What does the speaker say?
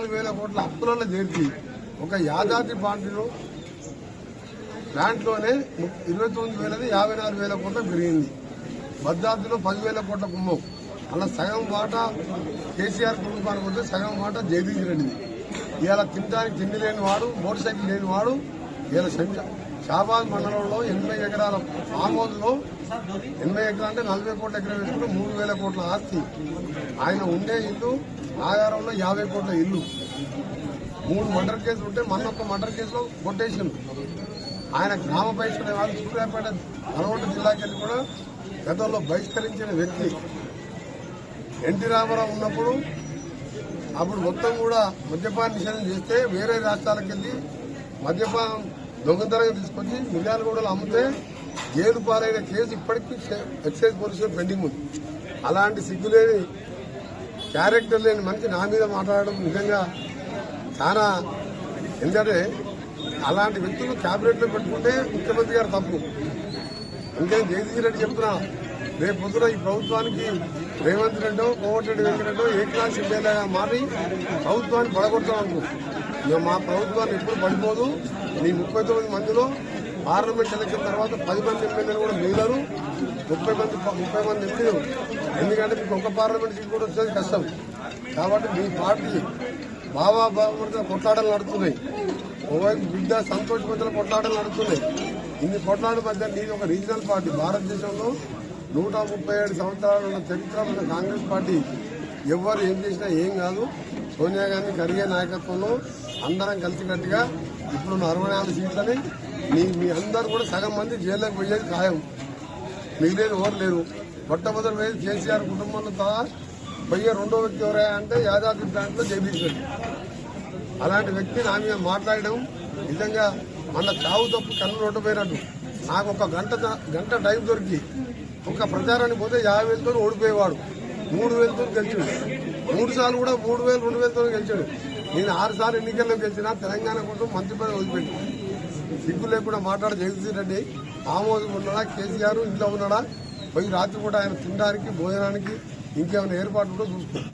నాలుగు వేల కోట్ల అప్పులలో చేర్చి ఒక యాదాద్రి పార్టీలో దాంట్లోనే ఇరవై తొమ్మిది వేలది యాభై నాలుగు వేల కోట్ల పెరిగింది. భద్రాద్రిలో పదివేల కోట్ల కుంభం అలా సగం మాట కేసీఆర్ కుటుంబానికి వస్తే సగం మాట జగదీష్ రెడ్డిది. ఇవాళ తినడానికి తిండి లేని వాడు మోటార్ సైకిల్ లేని వాడు ఇవాళ షాబాద్ మండలంలో ఎనభై ఎకరాల ఆమోదులో ఎనభై ఎకరాలు అంటే నలభై కోట్ల ఎకరం వేసుకుంటే మూడు వేల కోట్ల ఆస్తి. ఆయన ఉండే ఇల్లు ఆధారంలో యాభై కోట్ల ఇల్లు. మూడు మర్డర్ కేసులు ఉంటే మన ఒక్క మర్డర్ కేసులో కొట్టేషన్ ఆయన గ్రామ బహిష్కరణ వాళ్ళు సూర్యాపేట నల్గొండ జిల్లాకి వెళ్ళి కూడా గతంలో బహిష్కరించిన వ్యక్తి. ఎన్టీ రామారావు ఉన్నప్పుడు అప్పుడు మొత్తం కూడా మద్యపాన నిషేధం చేస్తే వేరే రాష్ట్రాలకు వెళ్ళి మద్యపానం దొంగతనంగా తీసుకొచ్చి మిర్యాలగూడలో అమ్మితే జైలు పాలైన కేసు ఇప్పటికీ ఎక్సైజ్ పోలీసులో పెండింగ్ ఉంది. అలాంటి సిగ్గులేని క్యారెక్టర్ లేని మనిషి నా మీద మాట్లాడడం నిజంగా చాలా ఎందుకంటే అలాంటి వ్యక్తులు క్యాబినెట్లో పెట్టుకుంటే ముఖ్యమంత్రి గారు తప్పు. ఇంకేం జగదీష్ రెడ్డి చెప్తున్నా రేపు పొద్దున ఈ ప్రభుత్వానికి రేవంత్ రెడ్డో కోవట్ రెడ్డి వెంకటో ఏ క్లాస్ ఎమ్మెల్యేగా మారి ప్రభుత్వాన్ని పడగొడతాం అనుకో మా ప్రభుత్వాన్ని ఎప్పుడు పడిపోదు. మీ ముప్పై తొమ్మిది మందిలో పార్లమెంట్ ఎలక్షన్ తర్వాత పది మంది ఎమ్మెల్యేలు కూడా మిగిలరు. ముప్పై మంది ముప్పై మంది ఎంపీలు ఎందుకంటే మీకు ఒక పార్లమెంట్ సీట్ కూడా వచ్చేది కష్టం. కాబట్టి మీ పార్టీ బాబా బాబుతో కొట్లాటలు నడుస్తున్నాయి. ఒకవైపు బిడ్డ సంతోష్ మధ్యలో కొట్లాటలు నడుస్తున్నాయి. ఇన్ని కొట్లాటల మధ్య నేను ఒక రీజనల్ పార్టీ. భారతదేశంలో నూట ముప్పై ఏడు సంవత్సరాల ఉన్న చరిత్ర కాంగ్రెస్ పార్టీ. ఎవరు ఏం చేసినా ఏం కాదు. సోనియా గాంధీ ఖర్గే నాయకత్వంలో అందరం కలిసికట్టుగా ఇప్పుడున్న అరవై నాలుగు సీట్లని మీ మీ అందరు కూడా సగం మంది జైల్లోకి పోయేది ఖాయం. మిగిలేదు ఎవరు లేరు. మొట్టమొదటి వేసి కేసీఆర్ కుటుంబంలో సహా పోయే రెండో వ్యక్తి ఎవరా అంటే యాదాద్రి బ్యాంక్లో జగదీష్ అలాంటి వ్యక్తి నా మీద మాట్లాడడం నిజంగా మన చావు తప్పు కన్ను రోడ్డుపోయినట్టు నాకు ఒక గంట గంట టైం దొరికి ఒక ప్రచారానికి పోతే యాభై వేలతో ఓడిపోయేవాడు. మూడు వేలతో గెలిచాడు. మూడు సార్లు కూడా మూడు వేలు రెండు వేలతో గెలిచాడు. నేను ఆరు సార్లు ఎన్నికల్లో గెలిచినా తెలంగాణ కోసం మంత్రి పదవి వదిలిపెట్టి సిగ్గు లేకుండా మాట్లాడే జగదీష్ రెడ్డి ఆమోదం ఉన్నాడా కేసీఆర్ ఇంట్లో ఉన్నాడా? పోయి రాత్రి కూడా ఆయన తినడానికి భోజనానికి ఇంకేమైనా ఏర్పాటు కూడా చూసుకో.